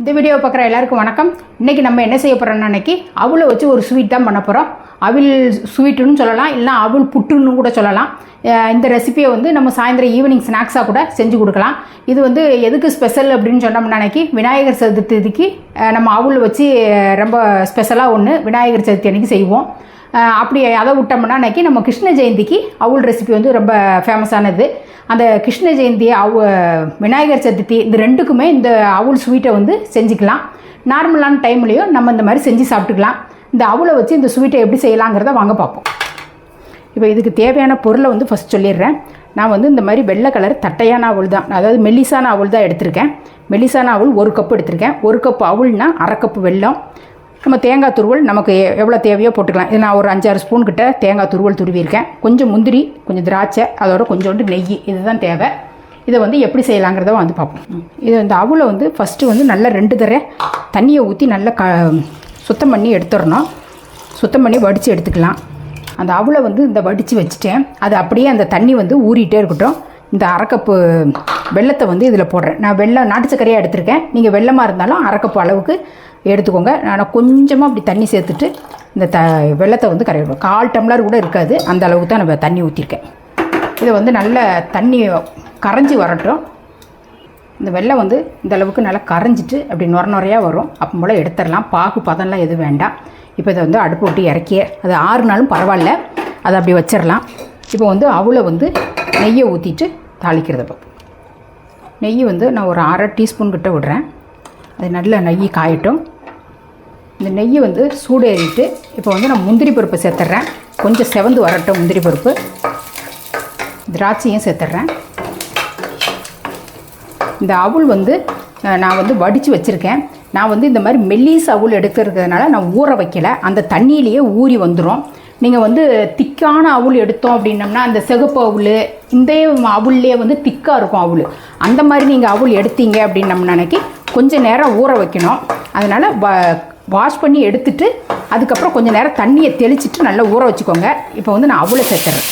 இந்த வீடியோ பார்க்குற எல்லாருக்கும் வணக்கம். இன்றைக்கி நம்ம என்ன செய்ய போகிறோம்னா அன்னைக்கு அவ்வளோ வச்சு ஒரு ஸ்வீட் தான் பண்ண போகிறோம் அவில் ஸ்வீட்டுன்னு சொல்லலாம் இல்லை அவில் புட்டுன்னு கூட சொல்லலாம். இந்த ரெசிபியை வந்து நம்ம சாயந்தரம் ஈவினிங் ஸ்நாக்ஸாக கூட செஞ்சு கொடுக்கலாம். இது வந்து எதுக்கு ஸ்பெஷல் அப்படின்னு சொன்னோம்னா அன்னைக்கு விநாயகர் சதுர்த்திக்கு நம்ம அவுல் வச்சு ரொம்ப ஸ்பெஷலாக ஒன்று விநாயகர் சதுர்த்தி அன்னைக்கு செய்வோம். அப்படி அதை விட்டோம்னா அன்னைக்கு நம்ம கிருஷ்ண ஜெயந்திக்கு அவுள் ரெசிபி வந்து ரொம்ப ஃபேமஸானது அந்த கிருஷ்ண ஜெயந்தி அவு விநாயகர் சதுர்த்தி இந்த ரெண்டுக்குமே இந்த அவுள் ஸ்வீட்டை வந்து செஞ்சுக்கலாம். நார்மலான டைம்லேயும் நம்ம இந்த மாதிரி செஞ்சு சாப்பிட்டுக்கலாம். இந்த அவளை வச்சு இந்த ஸ்வீட்டை எப்படி செய்யலாங்கிறத வாங்க பார்ப்போம். இப்போ இதுக்கு தேவையான பொருளை வந்து ஃபஸ்ட் சொல்லிடுறேன். நான் வந்து இந்த மாதிரி வெள்ளை கலர் தட்டையான அவள் தான். அதாவது மெல்லிசான அவள் தான் எடுத்திருக்கேன். மெல்லிசான அவள் ஒரு கப்பு எடுத்திருக்கேன். ஒரு கப்பு அவள்னா அரை கப்பு வெல்லம் நம்ம தேங்காய் துருவல் நமக்கு எவ்வளோ தேவையோ போட்டுக்கலாம். இது நான் ஒரு அஞ்சாறு ஸ்பூன் கிட்ட தேங்காய் துருவல் துருவியிருக்கேன். கொஞ்சம் முந்திரி கொஞ்சம் திராட்சை அதோட கொஞ்சோண்டு நெய் இதுதான் தேவை. இதை வந்து எப்படி செய்யலாங்கிறத வந்து பார்ப்போம். இது இந்த அவளை வந்து ஃபஸ்ட்டு வந்து நல்லா ரெண்டு தடவை தண்ணியை ஊற்றி நல்லா க சுத்தம் பண்ணி எடுத்துடணும். சுத்தம் பண்ணி வடித்து எடுத்துக்கலாம். அந்த அவளை வந்து இந்த வடித்து வச்சுட்டேன். அது அப்படியே அந்த தண்ணி வந்து ஊறிட்டே இருக்கட்டும். இந்த அரைக்கப்பு வெள்ளத்தை வந்து இதில் போடுறேன். நான் வெள்ளம் நாட்டு சர்க்கரையாக எடுத்திருக்கேன். நீங்கள் வெள்ளமாக இருந்தாலும் அரைக்கப்பு அளவுக்கு எடுத்துக்கோங்க. நான் கொஞ்சமாக அப்படி தண்ணி சேர்த்துட்டு இந்த த வெள்ளத்தை வந்து கரையிடுவோம் கால் டம்ளர் கூட இருக்காது. அந்த அளவுக்கு தான் நம்ம தண்ணி ஊற்றிருக்கேன் இதை வந்து நல்ல தண்ணி கரைஞ்சி வரட்டும். இந்த வெள்ளம் வந்து இந்த அளவுக்கு நல்லா கரைஞ்சிட்டு அப்படி நுர நுறையாக வரும். அப்போ போல் எடுத்துடலாம். பாகு பதம்லாம் எதுவும் வேண்டாம். இப்போ இதை வந்து அடுப்பு விட்டு இறக்கிய அது ஆறுனாலும் பரவாயில்ல. அதை அப்படி வச்சிடலாம். இப்போ வந்து அவளை வந்து நெய்யை ஊற்றிட்டு தாளிக்கிறத பார்ப்போம் நெய் வந்து நான் ஒரு அரை டீஸ்பூன் கிட்ட விடுறேன். அது நல்ல நெய் காயட்டும். இந்த நெய்யை வந்து சூடேறிட்டு இப்போ வந்து நான் முந்திரி பருப்பு சேர்த்துட்றேன். கொஞ்சம் செவந்து வரட்டும் முந்திரி பருப்பு. திராட்சையும் சேர்த்துட்றேன். இந்த அவுள் வந்து நான் வந்து வடித்து வச்சுருக்கேன். நான் வந்து இந்த மாதிரி மெல்லிஸ் அவுள் எடுக்கிறதுனால நான் ஊற வைக்கல. அந்த தண்ணியிலேயே ஊறி வந்துடும் நீங்கள் வந்து திக்கான அவுள் எடுத்தோம் அப்படின்னம்னா அந்த செகுப்பு அவுள் இந்த அவுள்லேயே வந்து திக்காக இருக்கும் அவுள் அந்த மாதிரி நீங்கள் அவுள் எடுத்தீங்க அப்படின்னம்னா அன்னைக்கு கொஞ்சம் நேரம் ஊற வைக்கணும். அதனால் வ வாஷ் பண்ணி எடுத்துட்டு அதுக்கப்புறம் கொஞ்சம் நேரம் தண்ணியை தெளிச்சிட்டு நல்லா ஊற வச்சுக்கோங்க. இப்போ வந்து நான் அவுளை சேர்த்துறேன்.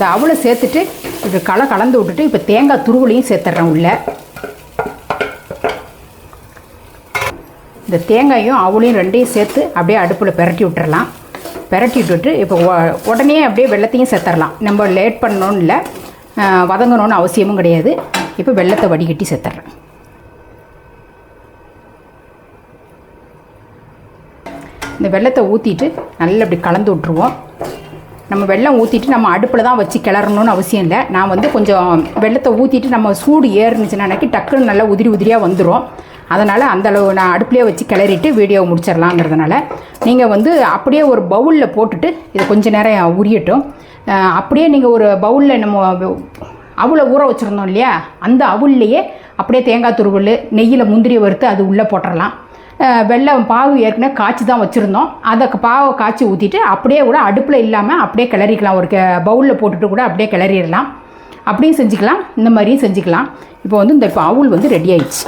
இந்த அவளை சேர்த்துட்டு இது களை கலந்து விட்டுட்டு இப்போ தேங்காய் துருவலையும் சேர்த்துட்றேன் உள்ள. இந்த தேங்காயும் அவளையும் ரெண்டையும் சேர்த்து அப்படியே அடுப்பில் பெரட்டி விட்டுறலாம். பெரட்டி விட்டுட்டு இப்போ உடனே அப்படியே வெள்ளத்தையும் சேர்த்துடலாம் நம்ம லேட் பண்ணணும்னு இல்லை வதங்கணும்னு அவசியமும் கிடையாது. இப்போ வெள்ளத்தை வடிகட்டி சேர்த்துட்றேன் இந்த வெள்ளத்தை ஊற்றிட்டு நல்லா இப்படி கலந்து விட்ருவோம் நம்ம வெள்ளம் ஊற்றிட்டு நம்ம அடுப்பில் தான் வச்சு கிளறணும்னு அவசியம் இல்லை. நான் வந்து கொஞ்சம் வெள்ளத்தை ஊற்றிட்டு நம்ம சூடு ஏறுனுச்சுனாக்கி டக்குன்னு நல்லா உதிரி உதிரியாக வந்துடும் அதனால் அந்த அளவு நான் அடுப்புலேயே வச்சு கிளறிட்டு வீடியோ முடிச்சிடலாங்கிறதுனால நீங்கள் வந்து அப்படியே ஒரு பவுலில் போட்டுட்டு இதை கொஞ்சம் நேரம் உரியட்டும். அப்படியே நீங்கள் ஒரு பவுலில் நம்ம அவுளை ஊற வச்சுருந்தோம் இல்லையா? அந்த அவுள்லேயே அப்படியே தேங்காய் துருவல் நெய்யில் முந்திரியை வறுத்து அது உள்ளே போட்டுடலாம் வெள்ளம் பாகு ஏற்கனவே காய்ச்சி தான் வச்சுருந்தோம். அதை பாவை காய்ச்சி ஊற்றிட்டு அப்படியே கூட அடுப்பில் இல்லாமல் அப்படியே கிளறிக்கலாம். ஒரு பவுலில் போட்டுட்டு கூட அப்படியே கிளறிடலாம். அப்படியும் செஞ்சுக்கலாம். இந்த மாதிரியும் செஞ்சுக்கலாம். இப்போ வந்து இந்த இப்போ அவுள் வந்து ரெடி ஆயிடுச்சு.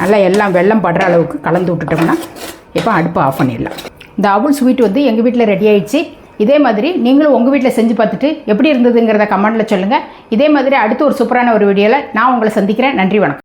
நல்லா எல்லாம் வெள்ளம் படுற அளவுக்கு கலந்து விட்டுட்டோம்னா இப்போ அடுப்பை ஆஃப் பண்ணிடலாம். இந்த அவுள் ஸ்வீட் வந்து எங்கள் வீட்டில் ரெடி ஆயிடுச்சு. இதே மாதிரி நீங்களும் உங்கள் வீட்டில் செஞ்சு பார்த்துட்டு எப்படி இருந்ததுங்கிறத கமெண்ட்டில் சொல்லுங்கள் இதே மாதிரி அடுத்து ஒரு சூப்பரான ஒரு வீடியோவில் நான் உங்களை சந்திக்கிறேன். நன்றி வணக்கம்.